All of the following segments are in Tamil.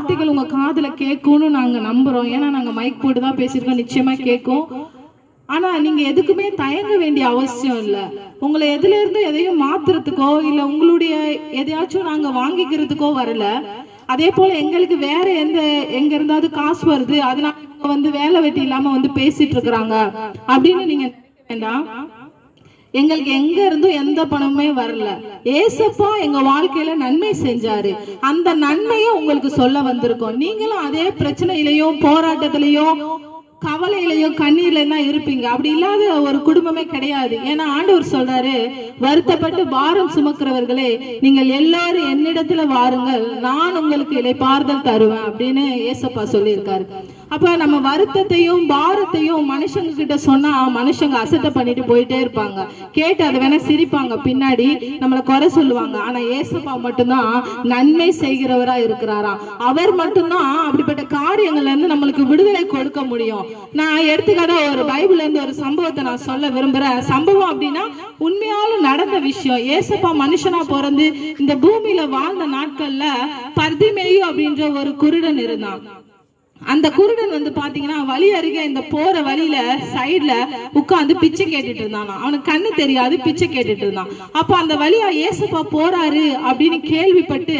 வார்த்தைகள் உங்க காதுல கேட்கும்னு நாங்க நம்புறோம். ஏன்னா நாங்க மைக் போட்டு தான் பேசியிருக்கோம். நிச்சயமா கேட்கும் ஆனா நீங்க எதுக்குமே தயங்க வேண்டிய அவசியம் இல்ல. உங்களை எதுல இருந்து எதையும் மாத்துறதுக்கோ இல்ல உங்களுடைய எதையாச்சும் நாங்க வாங்கிக்கிறதுக்கோ வரல. அதே போல எங்களுக்கு வேற எந்த எங்க இருந்தாவது காசு வருது அதனால வந்து வேலை வெட்டி இல்லாம வந்து பேசிட்டு இருக்கிறாங்க. அப்படின்னு நீங்க வேண்டாம் எங்களுக்கு எங்க இருந்தும் எந்த பணமுமே வரல. ஏசப்பா எங்க வாழ்க்கையில நன்மை செஞ்சாரு. அந்த நன்மையை உங்களுக்கு சொல்ல வந்திருக்கோம். நீங்களும் அதே பிரச்சனையிலையும் போராட்டத்திலையும் கவலையிலையும் கண்ணீர்ல தான் இருப்பீங்க. அப்படி இல்லாத ஒரு குடும்பமே கிடையாது. ஏன்னா ஆண்டவர் சொல்றாரு வருத்தப்பட்டு பாரம் சுமக்கிறவர்களே நீங்கள் எல்லாரும் என்னிடத்துல வாருங்கள். நான் உங்களுக்கு இளைப்பாறுதல் தருவேன் அப்படின்னு ஏசப்பா சொல்லியிருக்காரு. அப்ப நம்ம வருத்தத்தையும் பாரத்தையும் மனுஷங்க கிட்ட சொன்னா மனுஷங்க அசட்டை பண்ணிட்டு போயிட்டே இருப்பாங்க. கேட்டு அதை வேணா சிரிப்பாங்க. பின்னாடி நம்மளை குறை சொல்லுவாங்க. ஆனா ஏசப்பா மட்டும்தான் நன்மை செய்கிறவரா இருக்கிறாராம் அவர் மட்டும்தான் அப்படிப்பட்ட காரியங்கள்ல இருந்து நம்மளுக்கு விடுதலை கொடுக்க முடியும். நான் எடுத்துக்காட்டா ஒரு பைபிள்ல இருந்து ஒரு சம்பவத்தை நான் சொல்ல விரும்புறேன். சம்பவம் அப்படின்னா உண்மையாலும் நடந்த விஷயம். ஏசப்பா மனுஷனா பிறந்து இந்த பூமியில வாழ்ந்த நாட்கள்ல பர்திமேயு அப்படின்ற ஒரு குருடன் இருந்தான். அந்த குருடன் வந்து பாத்தீங்கன்னா வழி அருகே இந்த போற வழியில சைடுல உட்கார்ந்து பிச்சை கேட்டுட்டு இருந்தானா? அவனுக்கு கண்ணு தெரியாது பிச்சை கேட்டுட்டு இருந்தான். அப்ப அந்த வழியா ஏசப்பா போறாரு அப்படின்னு கேள்விப்பட்டு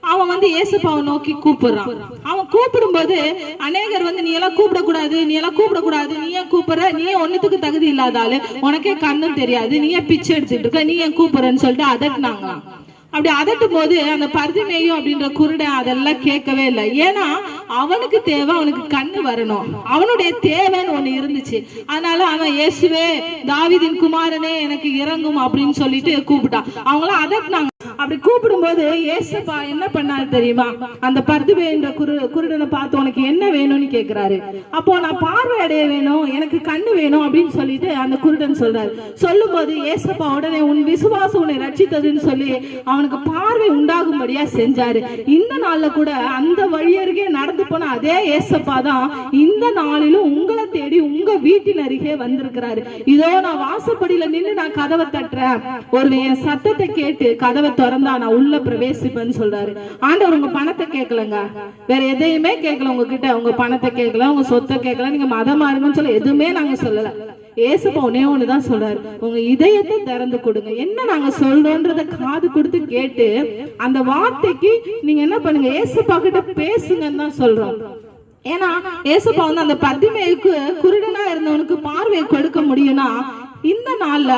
அவன் வந்து ஏசப்பாவை நோக்கி கூப்பிடுறான். அவன் கூப்பிடும்போது அநேகர் வந்து நீ எல்லாம் கூப்பிடக்கூடாது நீ எல்லாம் கூப்பிடக்கூடாது நீ ஏன் கூப்பிடுற? நீ ஏன் ஒண்ணுத்துக்கு தகுதி இல்லாத ஆளு? உனக்கே கண்ணும் தெரியாது நீ ஏன் பிச்சை எடுத்துட்டு இருக்க? நீ ஏன் கூப்பிடுறன்னு சொல்லிட்டு அதட்டினாங்களாம். அப்படி அதட்டும் போது அந்த பருதிமேயும் அப்படின்ற குருடன் அதெல்லாம் கேட்கவே இல்லை. ஏன்னா அவனுக்கு தேவை அவனுக்கு கண்ணு வரணும். அவனுடைய தேவைன்னு ஒண்ணு இருந்துச்சு. அதனால அவன் இயேசுவே தாவிதின் குமாரனே எனக்கு இறங்கும் அப்படின்னு சொல்லிட்டு கூப்பிட்டான். அவங்களாம் அதட்டினாங்க. அப்படி கூப்பிடும்போது ஏசப்பா என்ன பண்ணாரு தெரியுமா? அந்த பருதிமே என்ற குரு குருடனை பார்த்து உனக்கு என்ன வேணும்னு கேக்குறாரு. அப்போ நான் பார்வை அடைய வேணும் எனக்கு கண்ணு வேணும் அப்படின்னு சொல்லிட்டு அந்த குருடன் சொல்றாரு. சொல்லும்போது ஏசப்பா உடனே உன் விசுவாசம் உன்னை ரட்சித்ததுன்னு சொல்லி அவனுக்கு பார்வை உண்டாகும்படியா செஞ்சாரு. இந்த நாள்ல கூட அந்த வழியருகே நடந்து போன அதே ஏசப்பா தான் இந்த நாளிலும் உங்களை தேடி உங்க வீட்டின் அருகே வந்திருக்கிறாரு. இதோ நான் வாசப்படியில நின்னு நான் கதவை தட்டுறேன். ஒரு என் சத்தத்தை கேட்டு கதவை திறந்தா நான் உள்ள பிரவேசிப்பேன்னு சொல்றாரு. ஆண்டவர் உங்க பணத்தை கேட்கலங்க. வேற எதையுமே கேட்கல உங்ககிட்ட. உங்க பணத்தை கேட்கல உங்க சொத்தை கேட்கல. நீங்க மதமா இருங்கன்னு சொல்ல எதுவுமே நாங்க சொல்லல. ஏசப்பா ஒன்னே ஒண்ணுதான் சொல்றாரு. உங்க இதயத்தை திறந்து கொடுங்க. என்ன நாங்க சொல்றோன்றத காது கொடுத்து கேட்டு அந்த வார்த்தைக்கு நீங்க என்ன பண்ணுங்க? ஏசப்பா கிட்ட பேசுங்கன்னு தான் சொல்றோம். ஏன்னா ஏசப்பா வந்து அந்த பத்திமைக்கு குருடனா இருந்தவனுக்கு பார்வையை கொடுக்க முடியும்னா இந்த நாள்ல